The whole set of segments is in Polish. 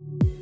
you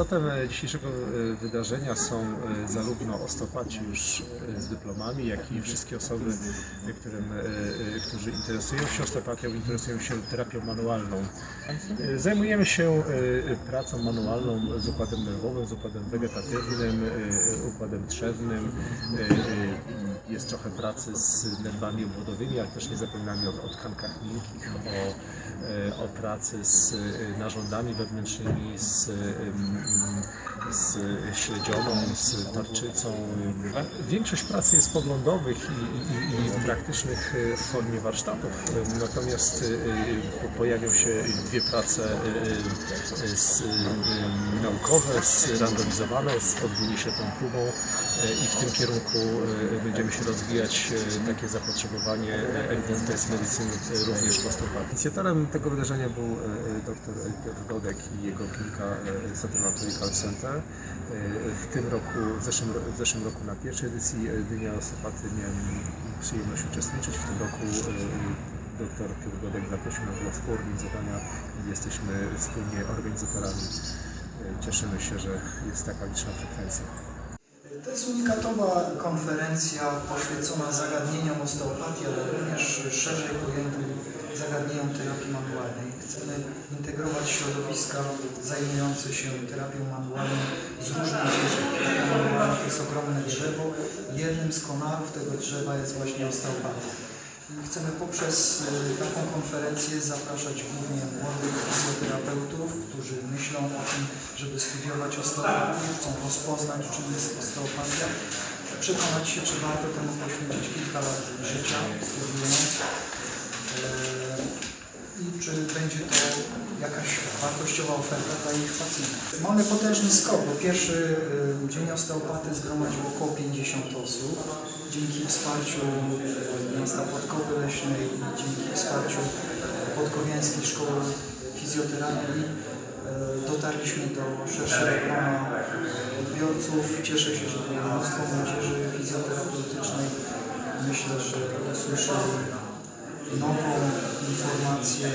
e, dzisiejszego e, wydarzenia są e, zarówno osteopaci już z dyplomami, jak i wszystkie osoby, którym, którzy interesują się osteopatią, interesują się terapią manualną. Zajmujemy się pracą manualną z układem nerwowym, z układem wegetatywnym, układem trzewnym. Jest trochę pracy z nerwami obwodowymi, ale też nie zapominamy o, o tkankach miękkich, o, o pracy z narządami wewnętrznymi, z, z śledzioną, z tarczycą. Większość pracy jest poglądowych i, i, i praktycznych e, w formie warsztatów, natomiast e, po- pojawią się dwie prace e, e, z, e, naukowe, zrandomizowane z podwójnie ślepą próbą e, i w tym kierunku e, będziemy się rozwijać e, takie zapotrzebowanie e, evidence medycyny e, również w osteopatii. Inicjatorem tego wydarzenia był e, dr Piotr Godek i jego klinika e, Medical Center. E, W tym roku, w zeszłym, w zeszłym roku na pierwszej edycji e, Dnia Osteopaty miałem przyjemność uczestniczyć. W tym roku e, dr Piotr Godek zaprosił nas do współorganizowania i jesteśmy wspólnie organizatorami. Cieszymy się, że jest taka liczna frekwencja. To jest unikatowa konferencja poświęcona zagadnieniom osteopatii, ale również szerzej pojętym zagadnieniom terapii manualnej. Chcemy integrować środowiska zajmujące się terapią manualną z różnych dziedzin. Jest ogromne drzewo. Jednym z konarów tego drzewa jest właśnie osteopatia. Chcemy poprzez y, taką konferencję zapraszać głównie młodych fizjoterapeutów, którzy myślą o tym, żeby studiować osteopatię, chcą rozpoznać, czym jest osteopatia, przekonać się, czy warto temu poświęcić kilka lat życia, studiując e, i czy będzie to jakaś wartościowa oferta dla ich pacjentów. Mamy potężny skok, bo pierwszy y, dzień osteopaty zgromadził około 50 osób. Dzięki wsparciu miasta Podkowy Leśnej i dzięki wsparciu Podkowiańskiej Szkoły Fizjoterapii y, dotarliśmy do szerszego odbiorców. Cieszę się, że było mnóstwo młodzieży fizjoterapeutycznej. Myślę, że usłyszeli nową informację,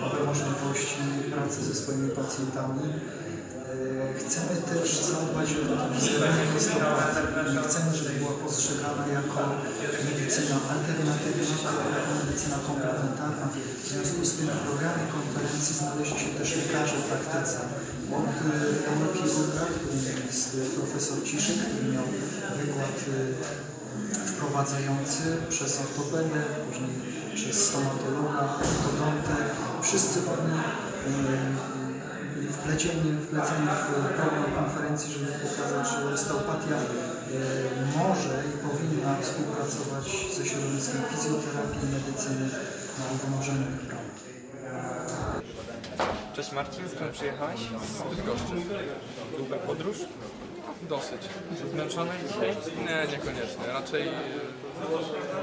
nowe możliwości pracy ze swoimi pacjentami. E, Chcemy też zadbać o osteopatii. Nie chcemy, żeby była postrzegana jako medycyna alternatywna, jako medycyna komplementarna. W związku z tym w programie konferencji znaleźli się też lekarze w praktyce. Od e, neurochirurga, którym jest profesor Ciszek, który miał wykład e, wprowadzający przez ortopedę, później przez stomatologa, ortodontę. Wszyscy oni wplecieni, wpleceni w program konferencji, żeby pokazać, że osteopatia e, może i powinna współpracować ze środowiskiem fizjoterapii i medycyny na równorzędnych prawach. Cześć Marcin, skąd przyjechałeś? Z Bydgoszczy. Długa podróż? Dosyć. Zmęczony dzisiaj? Nie, niekoniecznie. Raczej, e,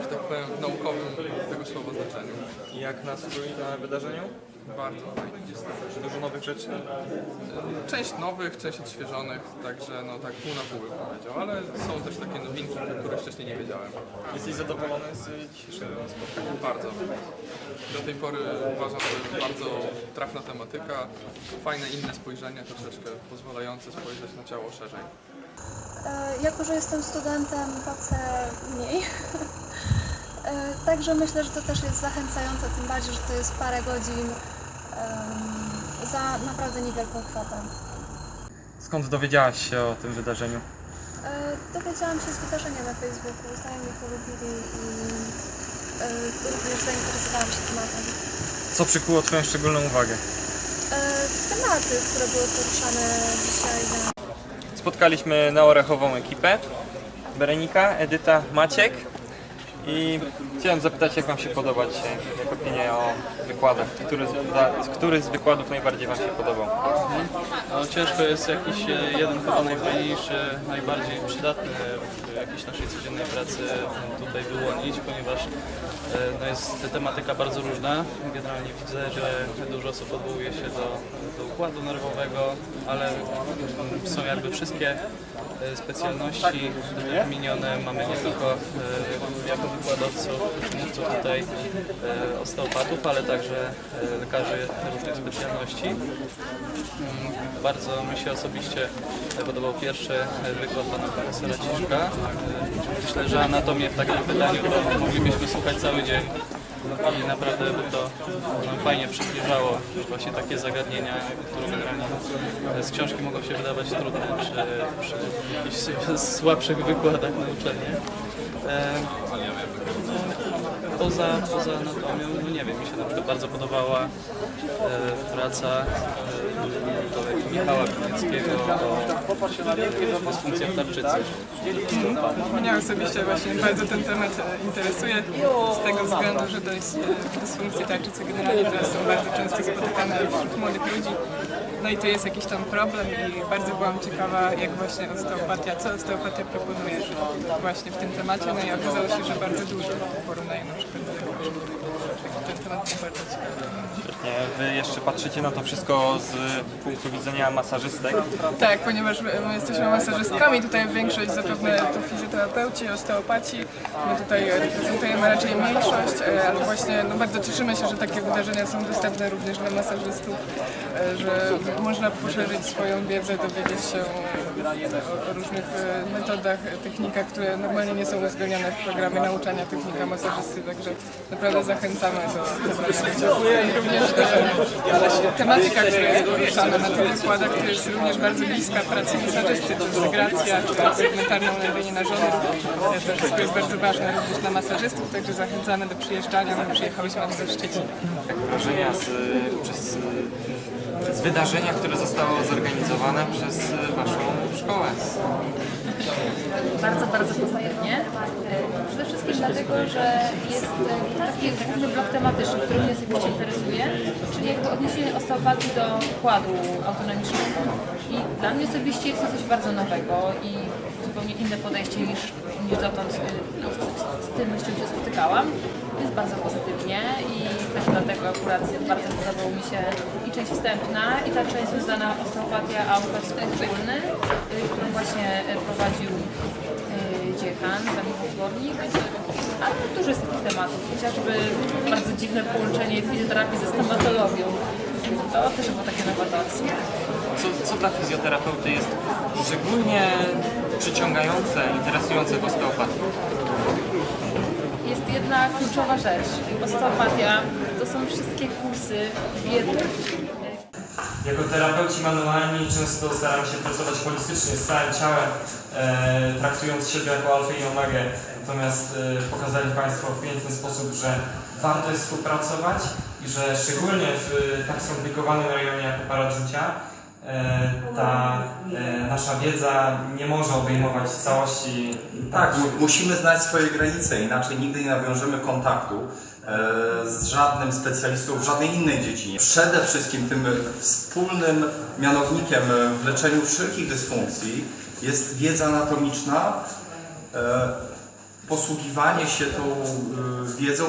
że tak powiem, w naukowym tego słowa znaczeniu. Jak nastrój na wydarzeniu? Bardzo fajnie. Dużo nowych rzeczy? Część nowych, część odświeżonych, także no tak pół na pół bym powiedział, ale są też takie nowinki, o których wcześniej nie wiedziałem. Jesteś zadowolony z dzisiejszego spotkania? Bardzo. Do tej pory uważam, że bardzo trafna tematyka, fajne inne spojrzenie, troszeczkę pozwalające spojrzeć na ciało szerzej. E, Jako, że jestem studentem, chcę mniej. E, Także myślę, że to też jest zachęcające, tym bardziej, że to jest parę godzin za naprawdę niewielką kwotę. Skąd dowiedziałaś się o tym wydarzeniu? E, Dowiedziałam się z wydarzenia na Facebooku, znajomi polubili i również zainteresowałam się tematem. Co przykuło Twoją szczególną uwagę? Tematy, które były poruszane dzisiaj na Spotkaliśmy neorechową ekipę. Berenika, Edyta, Maciek. I chciałem zapytać, jak Wam się podoba dzisiaj, jak opinie o wykładach. Który z, za- który z wykładów najbardziej Wam się podobał? No, ciężko jest jakiś e, jeden chyba najfajniejszy, najbardziej przydatny w jakiejś naszej codziennej pracy tutaj wyłonić, ponieważ e, no, jest tematyka bardzo różna. Generalnie widzę, że dużo osób odwołuje się do, do układu nerwowego, ale są jakby wszystkie e, specjalności wymienione. Mamy nie tylko jako wykładowców, mówców tutaj e, osteopatów, ale także e, lekarzy różnych specjalności. Mm, Bardzo mi się osobiście podobał pierwszy wykład pana profesora Ciszka. Myślę, że anatomię w takim pytaniu to moglibyśmy słuchać cały dzień i naprawdę by to fajnie przybliżało właśnie takie zagadnienia, które generalnie z książki mogą się wydawać trudne czy przy jakichś słabszych wykładach na uczelni. Poza, poza anatomią, no nie wiem, mi się na przykład bardzo podobała e, praca e, Michała Konieckiego o dysfunkcjach tarczycy. Mnie osobiście właśnie bardzo ten temat e, interesuje z tego względu, że e, dysfunkcje tarczycy generalnie teraz są bardzo często spotykane wśród młodych ludzi. No i to jest jakiś tam problem i bardzo byłam ciekawa jak właśnie osteopatia, co osteopatia proponuje właśnie w tym temacie. No i okazało się, że bardzo dużo w porównaniu na przykład do tego, ten temat był bardzo ciekawy. Świetnie. Wy jeszcze patrzycie na to wszystko z punktu widzenia masażystek. Tak, ponieważ my my jesteśmy masażystkami, tutaj większość zapewne to fizjoterapeuci, osteopaci. My tutaj reprezentujemy raczej mniejszość, e, ale właśnie no, bardzo cieszymy się, że takie wydarzenia są dostępne również dla masażystów, e, że można poszerzyć swoją wiedzę, dowiedzieć się różnych e, metodach, technikach, które normalnie nie są uwzględnione w programie nauczania technika masażysty, także naprawdę zachęcamy do. I również e, tematyka, która jest poruszana na tych wykładach, to jest również bardzo bliska pracy masażysty, to integracja, czy segmentarne ulewienie narządów. E, To wszystko jest bardzo ważne również dla masażystów, także zachęcamy do przyjeżdżania. My przyjechałyśmy do Szczecina. Wrażenia z, przez, z wydarzenia, które zostało zorganizowane przez Waszą szkołę. bardzo, bardzo pozytywnie. Przede wszystkim dlatego, że jest e, taki główny blok tematyczny, który mnie osobiście interesuje, czyli jakby odniesienie osteopatii do układu autonomicznego. I dla mnie osobiście jest to coś bardzo nowego i zupełnie inne podejście niż, niż dotąd e, no, z, z tym, z czym się spotykałam. Jest bardzo pozytywnie i też dlatego akurat bardzo podobał mi się i część wstępna i ta część związana osteopatia, a układ wspólny, y, którą właśnie y, prowadził y, dziekan, pan Michał Górnik. A dużo jest takich tematów, chociażby bardzo dziwne połączenie fizjoterapii ze stomatologią. To też było takie nowatorskie. Co, co dla fizjoterapeuty jest szczególnie przyciągające, interesujące w osteopatii? Jedna kluczowa rzecz. Osteopatia to są wszystkie kursy wiedzy. Jako terapeuci manualni często staramy się pracować holistycznie z całym ciałem, e, traktując siebie jako alfę i omegę. Natomiast e, pokazali Państwo w piękny sposób, że warto jest współpracować i że szczególnie w e, tak skomplikowanym rejonie jak aparat e, ta e, nasza wiedza nie może obejmować całości Tak, mu- musimy znać swoje granice, inaczej nigdy nie nawiążemy kontaktu e, z żadnym specjalistą w żadnej innej dziedzinie. Przede wszystkim tym wspólnym mianownikiem w leczeniu wszelkich dysfunkcji jest wiedza anatomiczna, e, posługiwanie się tą e, wiedzą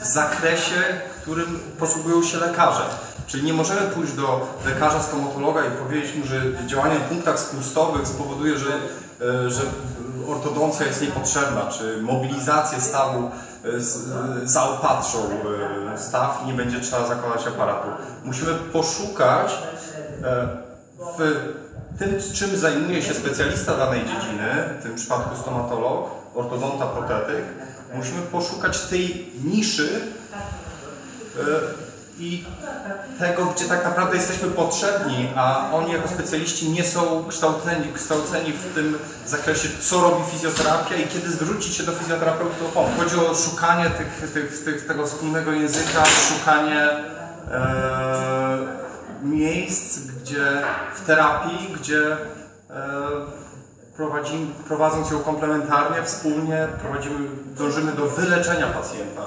w zakresie, którym posługują się lekarze. Czyli nie możemy pójść do lekarza stomatologa i powiedzieć mu, że działanie w punktach spustowych spowoduje, że, e, że ortodoncja jest niepotrzebna, czy mobilizację stawu e, e, zaopatrzą e, staw i nie będzie trzeba zakładać aparatu. Musimy poszukać w tym, czym zajmuje się specjalista danej dziedziny, w tym przypadku stomatolog, ortodonta, protetyk, musimy poszukać tej niszy i tego, gdzie tak naprawdę jesteśmy potrzebni, a oni jako specjaliści nie są kształceni, kształceni w tym zakresie, co robi fizjoterapia i kiedy zwrócić się do fizjoterapeuty o pomoc. Chodzi o szukanie tych, tych, tych, tego wspólnego języka, szukanie e, miejsc, gdzie w terapii, gdzie e, prowadząc ją komplementarnie, wspólnie prowadzimy, dążymy do wyleczenia pacjenta,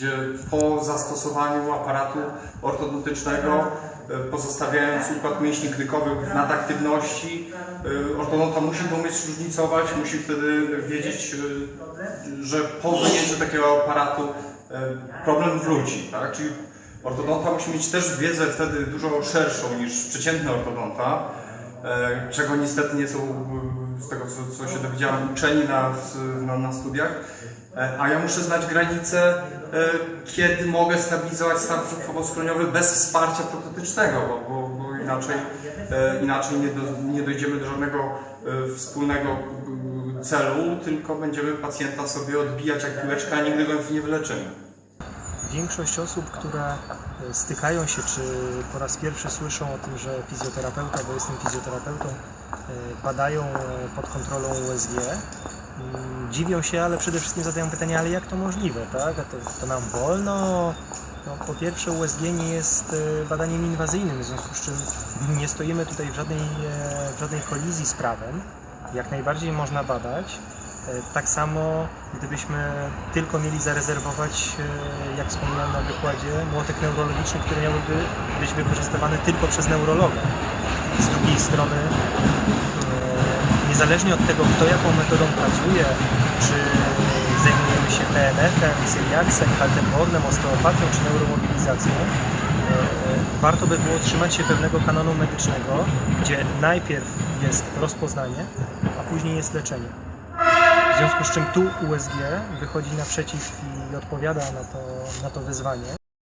gdzie po zastosowaniu aparatu ortodontycznego, e, pozostawiając układ mięśni knykowych w nadaktywności, e, ortodonta musi to umieć różnicować, musi wtedy wiedzieć, e, że po wyjęciu takiego aparatu problem wróci, tak? Czyli ortodonta musi mieć też wiedzę wtedy dużo szerszą niż przeciętny ortodonta, czego niestety nie są z tego, co, co się dowiedziałem, uczeni na, na, na studiach. E, A ja muszę znać granice, e, kiedy mogę stabilizować stan brzuchowo-skroniowy bez wsparcia protetycznego, bo, bo, bo inaczej, e, inaczej nie, do, nie dojdziemy do żadnego wspólnego celu, tylko będziemy pacjenta sobie odbijać jak piłeczka, a nigdy go nie wyleczymy. Większość osób, które stykają się, czy po raz pierwszy słyszą o tym, że fizjoterapeuta, bo jestem fizjoterapeutą, badają pod kontrolą USG, dziwią się, ale przede wszystkim zadają pytanie, ale jak to możliwe, tak? A to, to nam wolno? No, po pierwsze USG nie jest e, badaniem inwazyjnym, w związku z czym nie stoimy tutaj w żadnej, e, w żadnej kolizji z prawem. Jak najbardziej można badać. E, Tak samo, gdybyśmy tylko mieli zarezerwować, e, jak wspomniałem na wykładzie, młotek neurologiczny, który miałby być wykorzystywany tylko przez neurologa. Z drugiej strony, niezależnie od tego, kto jaką metodą pracuje, czy zajmujemy się PNF-em, celiaksem, Kaltenbornem, osteopatią czy neuromobilizacją, e, warto by było trzymać się pewnego kanonu medycznego, gdzie najpierw jest rozpoznanie, a później jest leczenie. W związku z czym tu USG wychodzi naprzeciw i odpowiada na to, na to wyzwanie.